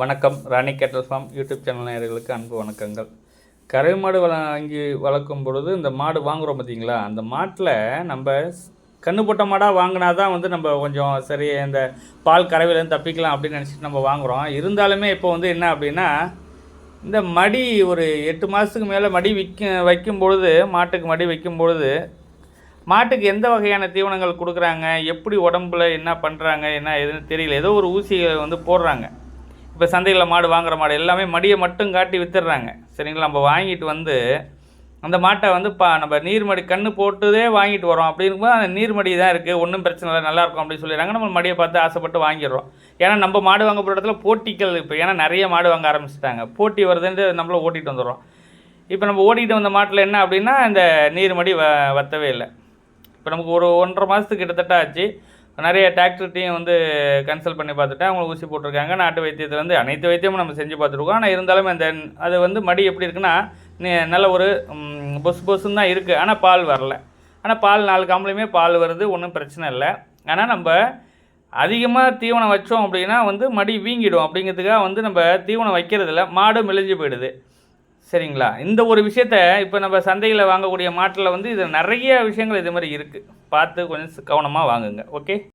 வணக்கம். ராணி கேட்டல் form YouTube channel நேயர்களுக்கு அன்பு வணக்கங்கள். கறவை மாடு வாங்கி வளர்க்கும் பொழுது இந்த மாடு வாங்குகிறோம் பார்த்தீங்களா அந்த மாட்டில் நம்ம கண்ணு போட்ட மாடாக வாங்கினா தான் வந்து நம்ம கொஞ்சம் சரி இந்த பால் கறவையிலேருந்து தப்பிக்கலாம் அப்படின்னு நினச்சிட்டு நம்ம வாங்குகிறோம் இருந்தாலுமே இப்போ வந்து என்ன அப்படின்னா இந்த மடி ஒரு எட்டு மாதத்துக்கு மேலே மடி விற்க வைக்கும் பொழுது மாட்டுக்கு மடி வைக்கும் பொழுது மாட்டுக்கு எந்த வகையான தீவனங்கள் கொடுக்குறாங்க? எப்படி உடம்புல என்ன பண்ணுறாங்க என்ன எதுன்னு தெரியல. ஏதோ ஒரு ஊசியை வந்து போடுறாங்க. இப்போ சந்தையில் மாடு வாங்குற மாடு எல்லாமே மடியை மட்டும் காட்டி வித்துடுறாங்க. சரிங்களா? நம்ம வாங்கிட்டு வந்து அந்த மாட்டை வந்து பா நம்ம நீர்மடி கண்ணு போட்டுதே வாங்கிட்டு வரோம். அப்படிங்கும்போது அந்த நீர்மடி தான் இருக்குது ஒன்றும் பிரச்சனை இல்லை நல்லாயிருக்கும் அப்படின்னு சொல்லிடுறாங்க. நம்ம மடியை பார்த்து ஆசைப்பட்டு வாங்கிடுறோம். ஏன்னா நம்ம மாடு வாங்க போகிற இடத்துல போட்டிகள் இப்போ ஏன்னா நிறைய மாடு வாங்க ஆரம்பிச்சிட்டாங்க. போட்டி வருதுன்ட்டு நம்மள ஓட்டிகிட்டு வந்துடுறோம். இப்போ நம்ம ஓட்டிகிட்டு வந்த மாட்டில் என்ன அப்படின்னா இந்த நீர்மடி வ வத்தவே இல்லை. இப்போ நமக்கு ஒரு ஒன்றரை மாதத்துக்கு கிட்டத்தட்ட ஆச்சு. நிறைய டாக்டர்கிட்டையும் வந்து கன்சல்ட் பண்ணி பார்த்துட்டேன். அவங்க ஊசி போட்டிருக்காங்க. நாட்டு வைத்தியத்துலேருந்து வந்து அனைத்து வைத்தியமும் நம்ம செஞ்சு பார்த்துருக்கோம். ஆனால் இருந்தாலும் அந்த அது வந்து மடி எப்படி இருக்குன்னா நல்ல ஒரு பொஸ் பொசு தான் இருக்குது ஆனால் பால் வரல. ஆனால் பால் நாலு காம்பளையுமே பால் வருது. ஒன்றும் பிரச்சனை இல்லை. ஆனால் நம்ம அதிகமாக தீவனம் வச்சோம் அப்படின்னா வந்து மடி வீங்கிடும். அப்படிங்கிறதுக்காக வந்து நம்ம தீவனம் வைக்கிறதில்ல. மாடு மெலிஞ்சு போயிடுது. சரிங்களா? இந்த ஒரு விஷயத்த இப்போ நம்ம சந்தையில் வாங்கக்கூடிய மாட்டில் வந்து இது நிறைய விஷயங்கள் இது மாதிரி இருக்குது பார்த்து கொஞ்சம் கவனமாக வாங்குங்க. ஓகே